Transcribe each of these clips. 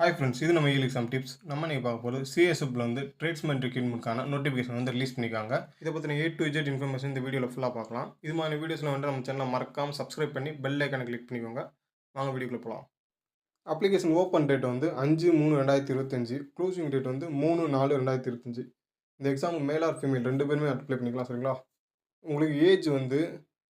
Hi friends இது நம்ம eel exam tips நம்ம நீங்கள் பார்க்க போகிறது சிஎஸ்எஃப்ல வந்து ட்ரேட்ஸ்மென் ரெக்ரூட்மெண்ட்கான நோட்டிஃபிகேஷன் வந்து ரிலீஸ் பண்ணிக்காங்க இதை பற்றின ஏ டு ஜெட் இன்ஃபர்மேஷன் இந்த வீடியோவில் ஃபுல்லாக பார்க்கலாம். இது மாதிரி வீடியோஸில் வந்து நம்ம சேனலை மறக்காமல் சப்ஸ்கிரைப் பண்ணி பெல் ஐக்கனை கிளிக் பண்ணிக்கோங்க. வாங்க வீடியோக்குள்ளே போகலாம் அப்ளிகேஷன் ஓப்பன் டேட் வந்து அஞ்சு மூணு ரெண்டாயிரத்தி இருபத்தஞ்சி. க்ளோசிங் டேட் வந்து மூணு நாலு ரெண்டாயிரத்தி இருபத்தஞ்சி. இந்த எக்ஸாமுக்கு மேல் ஆர் ஃபீமேல் ரெண்டு பேருமே அப்ளை பண்ணிக்கலாம் சரிங்களா? உங்களுக்கு ஏஜ் வந்து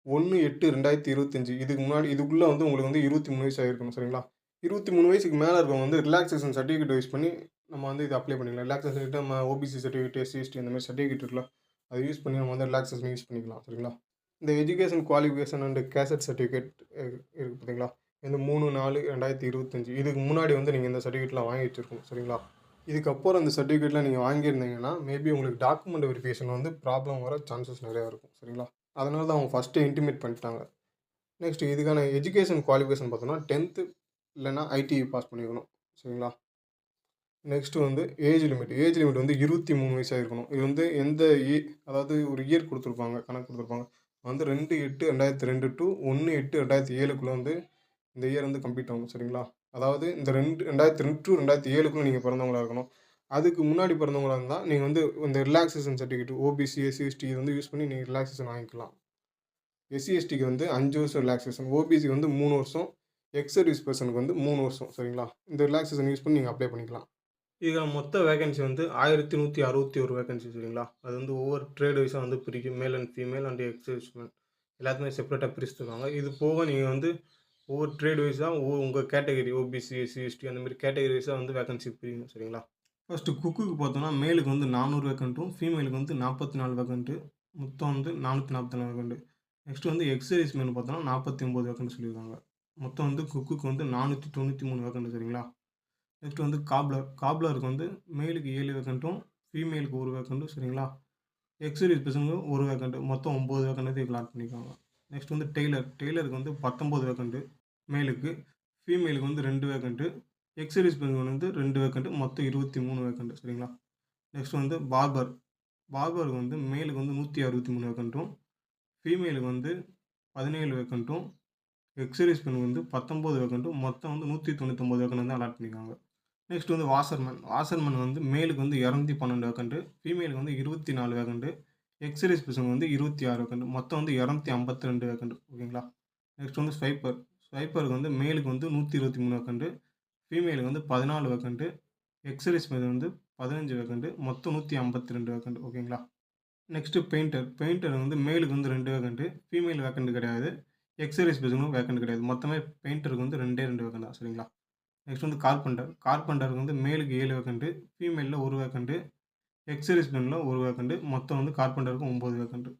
ஒன்று எட்டு ரெண்டாயிரத்தி இருபத்தஞ்சி. இதுக்கு முன்னாடி இதுக்குள்ளே வந்து உங்களுக்கு வந்து இருபத்தி மூணு வயசு ஆகிருக்கணும் சரிங்களா? இருபத்தி மூணு வயசுக்கு மேலே இருக்கவங்க வந்து ரிலாக்ஸேஷன் சர்டிஃபிகேட் யூஸ் பண்ணி நம்ம வந்து இது அப்ளை பண்ணிக்கலாம். ரிலாக்ஸேஷன் சர்டிஃபிகேட் நம்ம ஓபிசி சர்டிஃபிகேட் எஸ்சி எஸ்டி அந்த மாதிரி சர்டிஃபிகேட் இருக்கலாம் அதை யூஸ் பண்ணி நம்ம வந்து ரிலாக்ஸேஷன் யூஸ் பண்ணிக்கலாம் சரிங்களா? இந்த education qualification and gazette certificate இருக்குது பார்த்தீங்களா இந்த மூணு நாலு ரெண்டாயிரத்தி இருபத்தஞ்சி இதுக்கு முன்னாடி வந்து நீங்கள் இந்த சர்டிஃபிகேட்லாம் வாங்கி வச்சுருக்கணும் சரிங்களா? இதுக்கப்புறம் அந்த சர்டிஃபிகேட்லாம் நீங்கள் வாங்கியிருந்தீங்கன்னா மேபி உங்களுக்கு டாக்குமெண்ட் வெரிஃபிகேஷன் வந்து ப்ராப்ளம் வர சான்சஸ் நிறையா இருக்கும் சரிங்களா? அதனால தான் அவங்க ஃபஸ்ட்டு இன்டிமேட் பண்ணிட்டாங்க. நெக்ஸ்ட் இதுக்கான எஜுகேஷன் குவாலிஃபிகேஷன் பார்த்தோன்னா டென்த்து இல்லைன்னா ஐடிஐ பாஸ் பண்ணிக்கணும் சரிங்களா? நெக்ஸ்ட்டு வந்து ஏஜ் லிமிட் ஏஜ் லிமிட் வந்து இருபத்தி மூணு வயசாக இருக்கணும் இது வந்து எந்த ஏ அதாவது ஒரு இயர் கொடுத்துருப்பாங்க கணக்கு கொடுத்துருப்பாங்க. வந்து ரெண்டு எட்டு ரெண்டாயிரத்தி ரெண்டு டு ஒன்று எட்டு ரெண்டாயிரத்தி ஏழுக்குள்ளே வந்து இந்த இயர் வந்து கம்ப்ளீட் ஆகும். சரிங்களா? அதாவது இந்த ரெண்டு ரெண்டாயிரத்தி ரெண்டு டு ரெண்டாயிரத்தி ஏழுக்குள்ளே நீங்கள் பிறந்தவங்களா இருக்கணும். அதுக்கு முன்னாடி பிறந்தவங்களா இருந்தால் நீங்கள் வந்து இந்த relaxation certificate OBC SC ST இது வந்து யூஸ் பண்ணி நீங்கள் ரிலாக்ஸேஷன் வாங்கிக்கலாம் எஸ்சி எஸ்டிக்கு வந்து அஞ்சு வருஷம் ரிலாக்ஸேஷன் ஓபிசிக்கு வந்து மூணு வருஷம் எக்ஸ் சர்வீஸ் பர்சனுக்கு வந்து மூணு வருஷம் சரிங்களா? இந்த ரிலாக்ஸேஷன் யூஸ் பண்ணி நீங்கள் அப்ளை பண்ணிக்கலாம். இதில் மொத்த வேகன்சி வந்து ஆயிரத்தி நூற்றி அறுபத்தி ஒரு வேகன்சி சரிங்களா? அது வந்து ஒவ்வொரு ட்ரேட் வைஸாக வந்து பிரிக்கும். Male and female and X எல்லாத்துமே செப்பரேட்டாக பிரிச்சுருக்காங்க. இது போக நீங்கள் வந்து ஒவ்வொரு ட்ரேட் வைஸாக ஒவ்வொரு உங்கள் கேட்டகரி ஓபிசி எஸ்சி எஸ்டி அந்த மாதிரி கேட்டகரி வைஸாக வந்து வேகன்சி பிரியும் சரிங்களா? ஃபஸ்ட்டு குக்குக்கு பார்த்தோன்னா மேலுக்கு வந்து நானூறு வேக்கண்ட்டும் ஃபீமேலுக்கு வந்து நாற்பத்தி நாலு வேக்கண்ட்டு மொத்தம் வந்து நானூற்றி நாற்பத்தி நாலு வேக்கண்ட்டு நெக்ஸ்ட் வந்து எக்ஸசைஸ் மேனு பார்த்தோன்னா நாற்பத்தி ஒம்பது வேக்கண்ட் சொல்லியிருக்காங்க. மொத்தம் வந்து குக்குக்கு வந்து நானூற்றி தொண்ணூற்றி மூணு வேக்கண்ட் சரிங்களா? நெக்ஸ்ட் வந்து காப்லர் காப்லருக்கு வந்து மேலுக்கு ஏழு வேக்கண்ட்டும் ஃபீமேலுக்கு ஒரு வேக்கண்ட்டும் சரிங்களா? எக்ஸசைஸ் பசங்க ஒரு வேக்கண்ட்டு மொத்தம் ஒம்பது வேக்கண்ட்டு இதில் ஆட் நெக்ஸ்ட் வந்து டெய்லர் டெய்லருக்கு வந்து பத்தொம்பது வேக்கண்ட்டு மேலுக்கு ஃபீமேலுக்கு வந்து ரெண்டு வேக்கண்ட்டு எக்ஸசைஸ் பசங்க வந்து ரெண்டு வேக்கண்ட்டு மொத்தம் இருபத்தி மூணு வேக்கண்ட்டு சரிங்களா? நெக்ஸ்ட் வந்து பார்பர் பார்பருக்கு வந்து மேலுக்கு வந்து நூற்றி அறுபத்தி மூணு வேக்கண்ட்டும் ஃபீமேலுக்கு வந்து பதினேழு வேக்கண்ட்டும் எக்ஸரீஸ் பெண் வந்து பத்தொம்போது வேக்கண்ட்டும் மொத்தம் வந்து நூற்றி தொண்ணூத்தொம்பது வேக்கண்ட் வந்து அலாட் பண்ணியிருக்காங்க. நெக்ஸ்ட் வந்து வாசர்மேன். வாசர்மேன் வந்து மேலுக்கு வந்து இரநூத்தி பன்னெண்டு வேக்கண்ட்டு ஃபீமேலுக்கு வந்து இருபத்தி நாலு வேக்கண்ட்டு எக்ஸரீஸ் பசங்க வந்து இருபத்தி ஆறு வேக்கண்ட் மொத்தம் வந்து இரநூத்தி ஐம்பத்தி ரெண்டு வேக்கண்ட் ஓகேங்களா? நெக்ஸ்ட் வந்து ஸ்வைப்பர். ஸ்வைப்பருக்கு வந்து மேலுக்கு வந்து நூற்றி இருபத்தி மூணு வேக்கண்ட்டு ஃபீமேலுக்கு வந்து பதினாலு வேக்கண்ட்டு எக்ஸரீஸ் பெண் வந்து பதினஞ்சு வேக்கண்ட்டு மொத்தம் நூற்றி ஐம்பத்தி ரெண்டு வேக்கண்ட் ஓகேங்களா? நெக்ஸ்ட்டு பெயிண்டர் பெயிண்டர் வந்து மேலுக்கு வந்து ரெண்டு வேக்கண்ட்டு ஃபீமேல் வேக்கண்ட் கிடையாது. எக்ஸசைஸ் பசங்களும் வேக்கண்ட் கிடையாது. மொத்தமே பெயிண்டருக்கு வந்து ரெண்டே ரெண்டு வேக்கண்ட் தான் சரிங்களா? நெக்ஸ்ட் வந்து கார்பெண்டர் கார்பெண்டருக்கு வந்து மேலுக்கு ஏழு வேக்கண்ட்டு ஃபீமேலில் ஒரு வேக்கண்ட்டு எக்ஸசைஸ் பெண்ணில் ஒரு வேக்கண்ட்டு மொத்தம் வந்து கார்பெண்டருக்கு ஒம்பது வேக்கண்ட்டு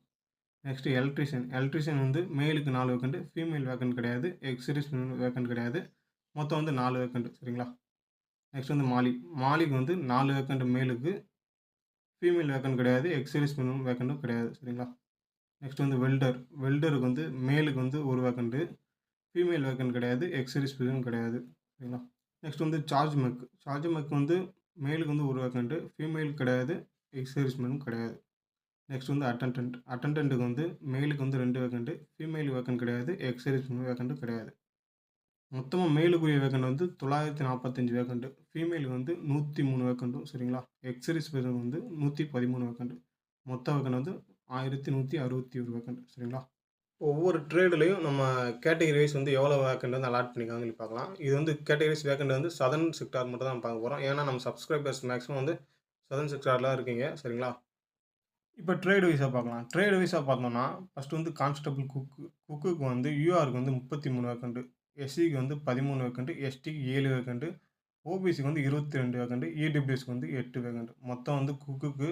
நெக்ஸ்ட்டு எலக்ட்ரிஷியன் எலக்ட்ரிஷியன் வந்து மேலுக்கு நாலு வேக்கண்ட் ஃபீமேல் வேக்கண்ட் கிடையாது. எக்ஸசைஸ் வேக்கண்ட் கிடையாது. மொத்தம் வந்து நாலு வேக்கண்ட் சரிங்களா? நெக்ஸ்ட் வந்து மாலி. மாலிக்கு வந்து நாலு வேக்கண்ட் மேலுக்கு ஃபீமேல் வேக்கண்ட் கிடையாது. எக்ஸசைஸ் பெண்ணும் வேக்கண்ட்டும் கிடையாது சரிங்களா? நெக்ஸ்ட் வந்து வெல்டர் வெல்டருக்கு வந்து மேலுக்கு வந்து ஒரு வேக்கண்ட்டு ஃபீமேல் வேக்கண்ட் கிடையாது. எக்ஸரிஸ் பெண்ணும் கிடையாது. சரிங்களா? நெக்ஸ்ட் வந்து சார்ஜ் மெக் சார்ஜ் மெக் வந்து மேலுக்கு வந்து ஒரு வேக்கண்ட்டு ஃபீமேல் கிடையாது. எக்ஸரிஸ் கிடையாது. நெக்ஸ்ட் வந்து அட்டன்டன்ட் அட்டன்டன்ட்டுக்கு வந்து மேலுக்கு வந்து ரெண்டு வேக்கண்ட்டு ஃபீமேல் வேக்கண்ட் கிடையாது. எக்ஸசைஸ் வேக்கண்ட்டும் கிடையாது. மொத்தமாக மேலுக்குரிய வேக்கண்ட் வந்து தொள்ளாயிரத்தி நாற்பத்தஞ்சு வேக்கண்ட்டு ஃபீமேலுக்கு வந்து நூற்றி மூணு வேக்கண்ட்டும் சரிங்களா? எக்ஸரிஸ் பேசன் வந்து நூற்றி பதிமூணு வேக்கண்ட்டு மொத்த வேக்கண்ட் வந்து ஆயிரத்தி நூற்றி அறுபத்தி ஒரு வேக்கண்ட் சரிங்களா? ஒவ்வொரு ட்ரேடுலையும் நம்ம கேட்டகரி வைஸ் வந்து எவ்வளோ வேக்கண்ட் வந்து அலாட் பண்ணிக்காங்கன்னு சொல்லி பார்க்கலாம். இது வந்து கேட்டகரிஸ் வேக்கண்ட் வந்து சதன் செக்டார் மட்டும் தான் பார்க்க போகிறோம் ஏன்னா நம்ம சப்ஸ்கிரைபர்ஸ் மேக்ஸிமம் வந்து சதன் செக்டார்லாம் இருக்கீங்க சரிங்களா? இப்போ ட்ரேட் வைஸாக பார்க்கலாம். ட்ரேட் வைஸாக பார்த்தோம்னா ஃபஸ்ட்டு வந்து கான்ஸ்டபிள் குக்கு குக்குக்கு வந்து யூஆருக்கு வந்து முப்பத்தி மூணு வேக்கண்ட்டு எஸ்சிக்கு வந்து பதிமூணு வேக்கண்ட்டு எஸ்டிக்கு ஏழு வேக்கண்ட்டு ஓபிசிக்கு வந்து இருபத்தி ரெண்டு வேக்கண்ட்டு இடபிள்யூஎஸ்க்கு வந்து எட்டு வேக்கண்ட் மொத்தம் வந்து குக்குக்கு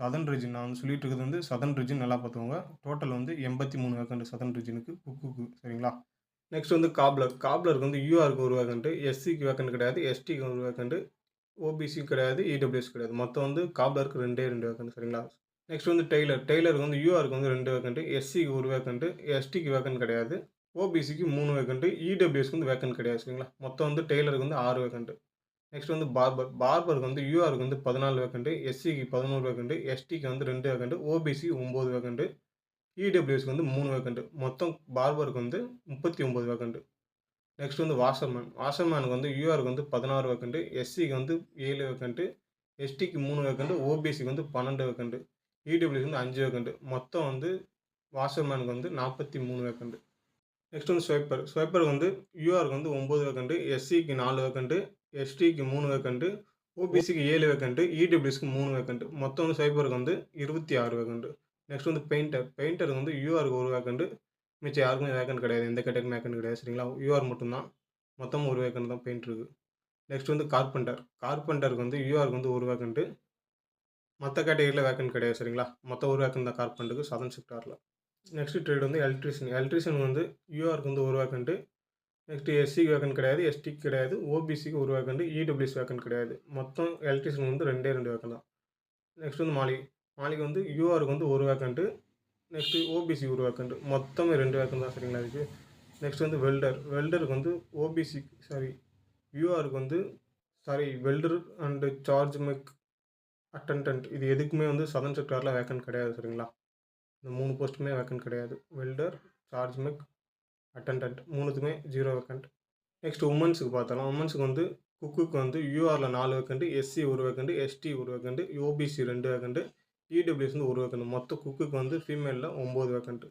சதன் ரிஜின் நான் வந்து சொல்லிட்டு இருக்கிறது வந்து சதன் ரிஜின் நல்லா பார்த்துக்கோங்க. டோட்டல் வந்து எண்பத்தி மூணு வேகண்ட் சதன் ரிஜினுக்கு குக்குக்கு சரிங்களா? நெக்ஸ்ட் வந்து காப்லர் காப்லருக்கு வந்து யூஆருக்கு ஒரு வேக்கண்ட்டு எஸ்சிக்கு வேகண்ட் கிடையாது எஸ்டிக்கு ஒரு வேக்கண்ட்டு ஓபிசி கிடையாது இடபிள்யூஎஸ் கிடையாது. மொத்தம் வந்து காப்லருக்கு ரெண்டே ரெண்டு வேக்கண்ட் சரிங்களா? நெக்ஸ்ட் வந்து டெய்லர் டெய்லருக்கு வந்து யூஆருக்கு வந்து ரெண்டு வேக்கண்ட்டு எஸ்சிக்கு ஒரு வேக்கண்ட்டு எஸ்டிக்கு வேக்கண்ட் கிடையாது ஓபிசிக்கு மூணு வேக்கண்ட்டு இடபிள்யூஎஸ்க்கு வந்து வேக்கண்ட் கிடையாது சரிங்களா? மொத்தம் வந்து டெய்லருக்கு வந்து ஆறு வேக்கண்ட்டு நெக்ஸ்ட் வந்து பார்பர் பார்பருக்கு வந்து யூஆருக்கு வந்து பதினாலு வேக்கண்ட்டு எஸ்சிக்கு பதினோரு வேக்கண்ட்டு எஸ்டிக்கு வந்து ரெண்டு வேக்கண்ட்டு ஓபிசி ஒம்பது வேக்கண்ட்டு இடபிள்யூஎஸ்க்கு வந்து மூணு வேக்கண்ட்டு மொத்தம் பார்பருக்கு வந்து முப்பத்தி ஒம்பது வேக்கண்ட்டு நெக்ஸ்ட் வந்து வாஷர்மேன் வாஷர்மேனுக்கு வந்து யூஆருக்கு வந்து பதினாறு வேக்கண்ட்டு எஸ்சிக்கு வந்து ஏழு வேக்கண்ட்டு எஸ்டிக்கு மூணு வேக்கண்ட்டு ஓபிசிக்கு வந்து பன்னெண்டு வேக்கண்ட்டு இடபிள்யூக்கு வந்து அஞ்சு வேக்கண்ட்டு மொத்தம் வந்து வாஷர்மேனுக்கு வந்து நாற்பத்தி மூணு வேக்கண்ட்டு நெக்ஸ்ட் வந்து ஸ்வைப்பர் ஸ்வைப்பருக்கு வந்து யூஆருக்கு வந்து ஒம்பது வேக்கண்ட்டு எஸ்சிக்கு நாலு வேக்கண்ட்டு எஸ்டிக்கு மூணு வேக்கண்ட்டு ஓபிசிக்கு ஏழு வேக்கண்ட்டு இடபிள்யூஸ்க்கு மூணு வேக்கண்ட்டு மொத்தம் வந்து சைபருக்கு வந்து இருபத்தி ஆறு வேக்கண்ட்டு நெக்ஸ்ட் வந்து பெயிண்டர் பெயிண்டருக்கு வந்து யூஆருக்கு ஒரு வேக்கண்ட்டு மிச்சம் யாருக்குமே வேக்கண்ட் கிடையாது. எந்த கேட்டகரி வேக்கண்ட் கிடையாது. சரிங்களா? யூஆர் மட்டும்தான். மொத்தம் ஒரு வேக்கண்ட் தான் பெயிண்டருக்கு நெக்ஸ்ட் வந்து கார்பெண்டர் கார்பெண்டருக்கு வந்து யூஆருக்கு வந்து ஒரு வேக்கண்ட்டு மற்ற கேட்டகரியில் வேக்கண்ட் கிடையாது. சரிங்களா? மொத்தம் ஒரு வேக்கண்ட் தான் கார்பெண்டருக்கு சதன் செக்டாரில் நெக்ஸ்ட் ட்ரேட் வந்து எலக்ட்ரிஷியன் எலக்ட்ரிஷியன் வந்து யூஆருக்கு வந்து ஒரு வேக்கண்ட்டு நெக்ஸ்ட்டு எஸ்சிக்கு வேக்கன் கிடையாது எஸ்டிக்கு கிடையாது ஓபிசிக்கு ஒரு வேக்கண்ட்டு இடபிள்யூஸ் வேக்கன் கிடையாது. மொத்தம் எலக்ட்ரிஷியன் வந்து ரெண்டே ரெண்டு வேக்கன் தான். நெக்ஸ்ட் வந்து மாலிக் மாலிக் வந்து யூஆருக்கு வந்து ஒரு வேக்கண்ட்டு நெக்ஸ்ட்டு ஓபிசி ஒரு வேக்கண்ட்டு மொத்தமே ரெண்டு வேக்கன் தான் சரிங்களா அதுக்கு நெக்ஸ்ட் வந்து வெல்டர் வெல்டருக்கு வந்து ஓபிசி சாரி யூஆருக்கு வந்து sorry welder and charge mech attendant இது எதுக்குமே வந்து சதன் செக்டாரில் வேக்கன் கிடையாது சரிங்களா? இந்த மூணு போஸ்ட்டுமே வேக்கன் கிடையாது. வெல்டர் சார்ஜ் மெக் அட்டன்டன்ட் மூணுத்துமே ஜீரோ வேக்கண்ட் நெக்ஸ்ட் உமன்ஸுக்கு பார்த்தாலும் உமன்ஸுக்கு வந்து குக்குக்கு வந்து யூஆரில் நாலு வேக்கண்ட்டு எஸ்சி ஒரு வேக்கண்ட்டு எஸ்டி ஒரு வேக்கண்ட்டு ஓபிசி ரெண்டு வேக்கண்ட்டு இடபிள்யூஎஸ் வந்து ஒரு வேக்கண்ட் மொத்த குக்குக்கு வந்து ஃபீமேலில் ஒம்பது வேக்கண்ட்டு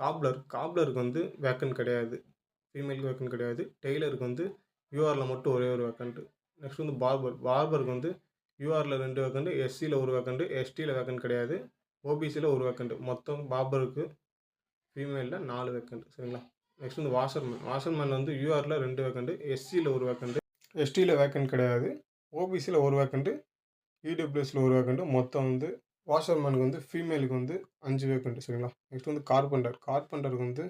காப்லர் காப்லருக்கு வந்து வேக்கண்ட் கிடையாது. ஃபீமேலுக்கு வேக்கண்ட் கிடையாது. டெய்லருக்கு வந்து யூஆரில் மட்டும் ஒரே ஒரு வேக்கண்ட்டு நெக்ஸ்ட் வந்து பார்பர் பார்பருக்கு வந்து யூஆரில் ரெண்டு வேக்கண்ட்டு எஸ்சியில் ஒரு வேக்கண்ட்டு எஸ்டியில் வேக்கண்ட் கிடையாது. ஓபிசியில் ஒரு வேக்கண்ட்டு மொத்தம் பார்பருக்கு ஃபீமேலில் நாலு வேக்கண்ட் சரிங்களா? நெக்ஸ்ட் வந்து வாஷர்மேன் வாஷர்மேன் வந்து யூஆரில் ரெண்டு வேக்கண்ட்டு எஸ்சியில் ஒரு வேக்கண்ட்டு எஸ்டியில் வேக்கண்ட் கிடையாது. ஓபிசியில் ஒரு வேக்கண்ட்டு இடபிள்யூஎஸில் ஒரு வேக்கண்ட்டு மொத்தம் வந்து வாஷர்மேனுக்கு வந்து ஃபீமேலுக்கு வந்து அஞ்சு வேக்கண்ட்டு சரிங்களா? நெக்ஸ்ட் வந்து கார்பெண்டர் கார்பெண்டருக்கு வந்து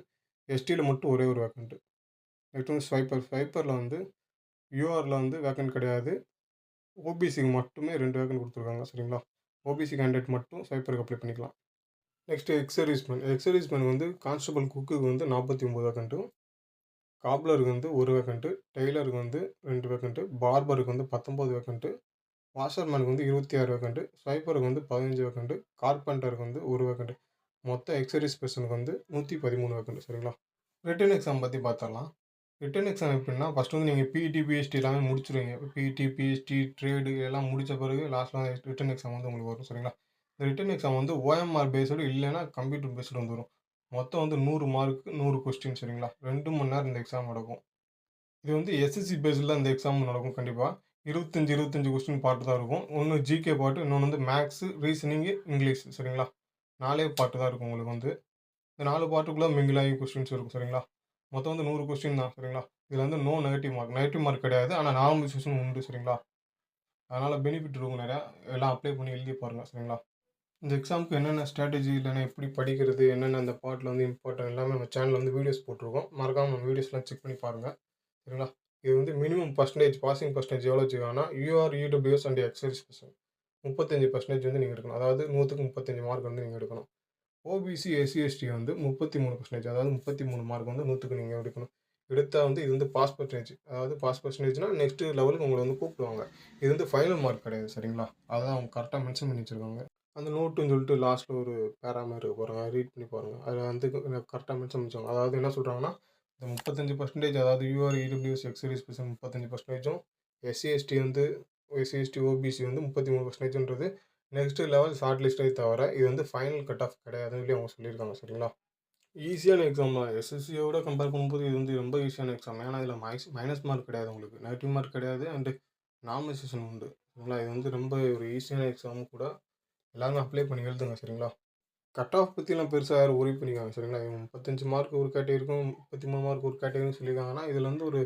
எஸ்டியில் மட்டும் ஒரே ஒரு வேக்கண்ட்டு நெக்ஸ்ட் வந்து ஸ்வைப்பர் ஸ்வைப்பரில் வந்து யூஆரில் வந்து வேக்கண்ட் கிடையாது. ஓபிசிக்கு மட்டுமே ரெண்டு வேக்கண்ட் கொடுத்துருக்காங்க சரிங்களா? ஓபிசி கேண்டிடேட் மட்டும் ஸ்வைப்பருக்கு அப்ளை பண்ணிக்கலாம். Next ex serviceman ex serviceman வந்து கான்ஸ்டபிள் குக்குக்கு வந்து நாற்பத்தி ஒம்பது வேக்கண்ட்டும் காப்லருக்கு வந்து ஒரு வேக்கண்ட்டு டெய்லருக்கு வந்து ரெண்டு வேக்கண்ட்டு பார்பருக்கு வந்து பத்தொம்போது வேக்கண்ட்டு வாஷர்மேனுக்கு வந்து இருபத்தி ஆறு வேக்கண்ட்டு ஸ்வைப்பருக்கு வந்து பதினஞ்சு வேக்கண்ட்டு கார்பெண்டருக்கு வந்து ஒரு வேக்கண்ட்டு மொத்த எக்ஸர்வீஸ் பர்சனுக்கு வந்து நூற்றி பதிமூணு வேக்கண்ட்டு சரிங்களா? ரிட்டன் எக்ஸாம் பற்றி பார்த்துடலாம் ரிட்டன் எக்ஸாம் எப்படின்னா ஃபஸ்ட்டு வந்து நீங்கள் பிஇடி பிஎஸ்டி எல்லாமே முடிச்சிருவீங்க. பிஇடி பிஎஸ்டி ட்ரேடு எல்லாம் முடித்த பிறகு லாஸ்ட்டில் ரிட்டன் எக்ஸாம் வந்து உங்களுக்கு வரும் சரிங்களா? இந்த ரிட்டன் எக்ஸாம் வந்து ஓஎம்ஆர் பேஸ்டு இல்லைன்னா கம்ப்யூட்டர் பேஸ்டு வந்துடும் மொத்தம் வந்து நூறு மார்க்கு நூறு கொஸ்டின் சரிங்களா? ரெண்டு மணி நேரம் இந்த எக்ஸாம் நடக்கும். இது வந்து எஸ்எஸ்சி பேஸில் இந்த எக்ஸாம் நடக்கும் கண்டிப்பாக இருபத்தஞ்சி இருபத்தஞ்சி கொஸ்டின் பாட்டு தான் இருக்கும். ஒன்று ஜிகே பாட்டு இன்னொன்று வந்து மேக்ஸு ரீசனிங்கு இங்கிலீஷ் சரிங்களா? நாலே பாட்டு தான் இருக்கும் உங்களுக்கு வந்து. இந்த நாலு பாட்டுக்குள்ளே மிங்கிலாகி கொஸ்டின்ஸ் இருக்கும் சரிங்களா? மொத்தம் வந்து நூறு கொஸ்டின் தான் சரிங்களா? இதில் வந்து no negative mark negative mark கிடையாது. ஆனால் நார்மலைசேஷன் உண்டு சரிங்களா? அதனால் பெனிஃபிட் இருக்கும் நிறையா. எல்லாம் அப்ளை பண்ணி எழுதி பாருங்கள் சரிங்களா? இந்த எக்ஸாமுக்கு என்னென்ன ஸ்ட்ராட்டஜி இல்லைன்னா எப்படி படிக்கிறது என்னென்ன அந்த பாட்டில் வந்து இம்பார்ட்டன் எல்லாமே நம்ம சேனலில் வந்து வீடியோஸ் போட்டிருக்கோம். மறக்காமல் நம்ம வீடியோஸ்லாம் செக் பண்ணி பாருங்கள் சரிங்களா? இது வந்து மினிமம் பர்சன்டேஜ் பாசிங் பர்சன்டேஜ் எவ்வளோ வச்சுக்கோங்கன்னா UR EWS and excise person முப்பத்தஞ்சு பர்சன்டேஜ் வந்து நீங்கள் எடுக்கணும். அதாவது நூற்றுக்கு முப்பத்தஞ்சு மார்க் வந்து நீங்கள் எடுக்கணும். ஓபிசி எஸ்சிஎஸ்டி வந்து முப்பத்தி மூணு பர்சன்டேஜ் அதாவது முப்பத்தி மூணு மார்க் வந்து நூற்றுக்கு நீங்கள் எடுக்கணும். எடுத்தால் வந்து இது வந்து பாஸ் பர்சன்டேஜ் அதாவது பாஸ் பர்சன்டேஜ்னால் நெக்ஸ்ட் லெவலுக்கு உங்களை வந்து கூப்பிடுவாங்க. இது வந்து ஃபைனல் மார்க் கிடையாது சரிங்களா? அதான் அவங்க கரெக்டாக மென்ஷன் பண்ணி வச்சுருக்காங்க. அந்த நோட்டுன்னு சொல்லிட்டு லாஸ்ட்டில் ஒரு பேரா மாதிரி போகிறாங்க ரீட் பண்ணி பாருங்கள் அதில் வந்து கரெக்டாக மென்ஷன் பண்ணிச்சாங்க. அதாவது என்ன சொல்கிறாங்கன்னா இந்த முப்பத்தஞ்சு பர்சன்டேஜ் அதாவது யூஆர் இடபிள்யூஎஸ் எக்ஸரிஸ் பிசன் முப்பத்தஞ்சு பர்சன்டேஜும் எஸ்சிஎஸ்டி வந்து எஸ்சிஎஸ்டி ஓபிசி வந்து முப்பத்தி மூணு பர்சன்டேஜ்ன்றது நெக்ஸ்ட் லெவல் ஷார்ட் லிஸ்ட்டே தவிர இது வந்து ஃபைனல் கட் ஆஃப் கிடையாதுன்னு சொல்லி அவங்க சொல்லியிருக்காங்க. சரிங்களா? ஈஸியான எக்ஸாம் தான். எஸ்எஸ்சியோட கம்பேர் பண்ணும்போது இது வந்து ரொம்ப ஈஸியான எக்ஸாம் ஏன்னா இதில் மைஸ் மைனஸ் மார்க் கிடையாது உங்களுக்கு. நெகட்டிவ் மார்க் கிடையாது அண்டு நாமினேஷன் உண்டு. சரிங்களா? இது வந்து ரொம்ப ஒரு ஈஸியான எக்ஸாமும் கூட. எல்லாருமே அப்ளை பண்ணி எழுதுங்க சரிங்களா? கட் ஆஃப் பற்றிலாம் பெருசாக யாரும் உரி பண்ணிக்காங்க சரிங்களா? இவங்க முப்பத்தஞ்சு மார்க் ஒரு கேட்டகரிக்கும் முப்பத்தி மூணு மார்க் ஒரு கேட்டகரிக்கும் சொல்லியிருக்காங்கன்னா இதில் வந்து ஒரு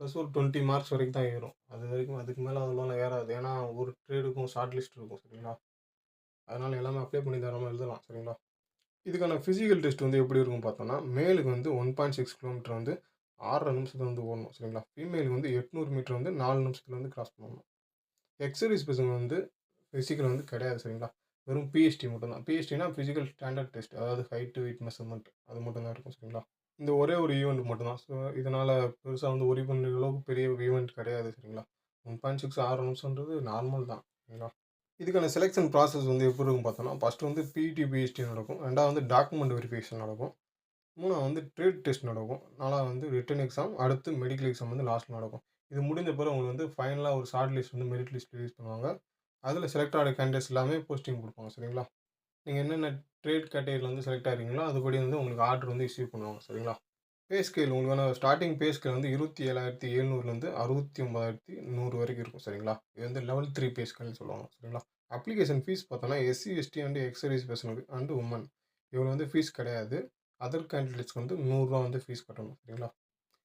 ப்ளஸ் ஒரு டுவெண்ட்டி மார்க்ஸ் வரைக்கும் தான் ஏறும். அது வரைக்கும் அதுக்கு மேலே அதெல்லாம் ஏறாது. ஏன்னா ஒரு ட்ரேடுக்கும் ஷார்ட் லிஸ்ட் இருக்கும் சரிங்களா? அதனால் எல்லாமே அப்ளை பண்ணி தரமாக எழுதலாம் சரிங்களா? இதுக்கான ஃபிசிக்கல் டெஸ்ட் வந்து எப்படி இருக்கும் பார்த்தோன்னா மேலுக்கு வந்து ஒன் பாயிண்ட் சிக்ஸ் கிலோமீட்டர் வந்து ஆறரை நிமிஷத்தில் வந்து ஓடணும் சரிங்களா? ஃபீமேலுக்கு வந்து எட்நூறு மீட்டர் வந்து நாலு நிமிஷத்தில் வந்து கிராஸ் பண்ணணும். எக்ஸசைஸ் பசங்க வந்து ஃபிசிக்கல் வந்து கிடையாது சரிங்களா? வெறும் பிஎஸ்டி மட்டும்தான். பிஎஸ்டினா ஃபிசிக்கல் ஸ்டாண்டர்ட் டெஸ்ட் அதாவது ஹைட்டு வெயிட் மெஷர்மெண்ட் அது மட்டும்தான் இருக்கும் சரிங்களா? இந்த ஒரே ஒரு ஈவெண்ட் மட்டும்தான். ஸோ இதனால் பெருசாக வந்து ஒரி பண்ணுற அளவுக்கு பெரிய ஈவெண்ட் கிடையாது சரிங்களா? ஒன் பாயிண்ட் சிக்ஸ் ஆறு நிமிஷம்ன்றது நார்மல் தான் சரிங்களா? இதுக்கான செலெக்ஷன் ப்ராசஸ் வந்து எப்படி இருக்கும் பார்த்தோன்னா ஃபஸ்ட்டு வந்து பிடி பிஎஸ்டி நடக்கும். ரெண்டாவது வந்து டாக்குமெண்ட் வெரிஃபிகேஷன் நடக்கும். மூணாவது வந்து ட்ரேட் டெஸ்ட் நடக்கும். நாலாவது வந்து ரிட்டன் எக்ஸாம் அடுத்து மெடிக்கல் எக்ஸாம் வந்து லாஸ்ட் நடக்கும். இது முடிஞ்ச பிறகு அவங்க வந்து ஃபைனலாக ஒரு ஷார்ட் லிஸ்ட் வந்து மெரிட் லிஸ்ட் ரிலீஸ் பண்ணுவாங்க. அதில் செலக்ட் ஆகிற கேண்டிடேட்ஸ் எல்லாமே போஸ்டிங் கொடுப்பாங்க சரிங்களா? நீங்கள் என்னென்ன ட்ரேட் கேட்டகரியில் வந்து செலக்ட் ஆகிறீங்களோ அதுபடி வந்து உங்களுக்கு ஆர்டர் வந்து இஷ்யூ பண்ணுவாங்க சரிங்களா? பே ஸ்கேல் உங்களுக்கான ஸ்டார்டிங் பே ஸ்கேல் வந்து இருபத்தி ஏழாயிரத்தி எழுநூறுலேருந்து அறுபத்தி ஒம்பதாயிரத்தி நூறு வரைக்கும் இருக்கும் சரிங்களா? இது வந்து லெவல் த்ரீ பே ஸ்கேல்னு சொல்லுவாங்க சரிங்களா? அப்ளிகேஷன் ஃபீஸ் பார்த்தோன்னா SC ST and ex service பர்சனுக்கு அண்டு உமன் இவ்வளோ வந்து ஃபீஸ் கிடையாது. அதர் கேண்டிடேட்ஸ்க்கு வந்து நூறுரூவா வந்து ஃபீஸ் கட்டணும் சரிங்களா?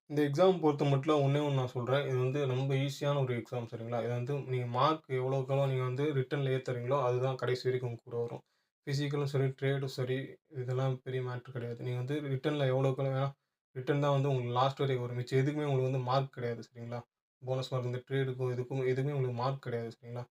இந்த எக்ஸாம் பொறுத்த மட்டும் ஒன்றே ஒன்று நான் சொல்கிறேன் இது வந்து ரொம்ப ஈஸியான ஒரு எக்ஸாம் சரிங்களா? இது வந்து நீங்கள் மார்க் எவ்வளோக்கெவ்வளோ நீங்கள் வந்து ரிட்டனில் ஏற்றுறீங்களோ அதுதான் கடைசி வரைக்கும் உங்க கூட வரும். ஃபிசிக்கலும் சரி ட்ரேடும் சரி இதெல்லாம் பெரிய மேட்ரு கிடையாது. நீங்கள் வந்து ரிட்டனில் எவ்வளோக்கெவ்வளோ வேணால் ரிட்டன் தான் வந்து உங்களுக்கு லாஸ்ட் வரைக்கும் வரும். மிச்சம் எதுக்குமே உங்களுக்கு வந்து மார்க் கிடையாது சரிங்களா? போனஸ் மார்க் இந்த ட்ரேடுக்கும் இதுக்கும் எதுவுமே உங்களுக்கு மார்க் கிடையாது சரிங்களா?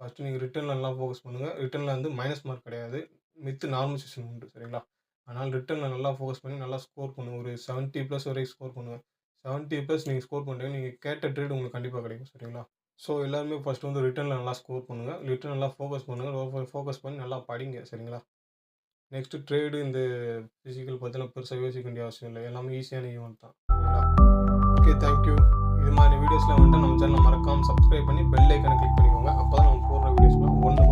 ஃபஸ்ட்டு நீங்கள் ரிட்டனில் நல்லா ஃபோக்கஸ் பண்ணுங்கள் ரிட்டனில் வந்து மைனஸ் மார்க் கிடையாது. மித்து நார்மல் செஷன் உண்டு சரிங்களா? அதனால் ரிட்டனில் நல்லா ஃபோக்கஸ் பண்ணி நல்லா ஸ்கோர் பண்ணுங்கள் ஒரு செவன்ட்டி ப்ளஸ் வரைக்கும் ஸ்கோர் பண்ணுவேன் செவன்ட்டி ப்ளஸ் நீங்கள் ஸ்கோர் பண்ணுறீங்க நீங்கள் கேட்ட ட்ரேட் உங்களுக்கு கண்டிப்பாக கிடைக்கும் சரிங்களா? ஸோ எல்லாருமே ஃபஸ்ட்டு வந்து ரிட்டனில் நல்லா ஸ்கோர் பண்ணுங்கள் ரிட்டர்ன் நல்லா ஃபோக்கஸ் பண்ணுங்கள் ஃபோக்கஸ் பண்ணி நல்லா படிங்க சரிங்களா? நெக்ஸ்ட்டு ட்ரேடு இந்த ஃபிசிக்கல் பற்றிலாம் பெருசாக யோசிக்க வேண்டிய அவசியம் இல்லை. எல்லாமே ஈஸியான ஈவெண்ட் தான் சரிங்களா? ஓகே தேங்க்யூ இது மாதிரி வீடியோஸில் வந்துட்டு நம்ம சேனலை மறக்காமல் சப்ஸ்கிரைப் பண்ணி பெல் ஐக்கனை கிளிக் பண்ணிக்கோங்க. அப்போ தான் நம்ம போடுற வீடியோஸ்லாம் ஒன்று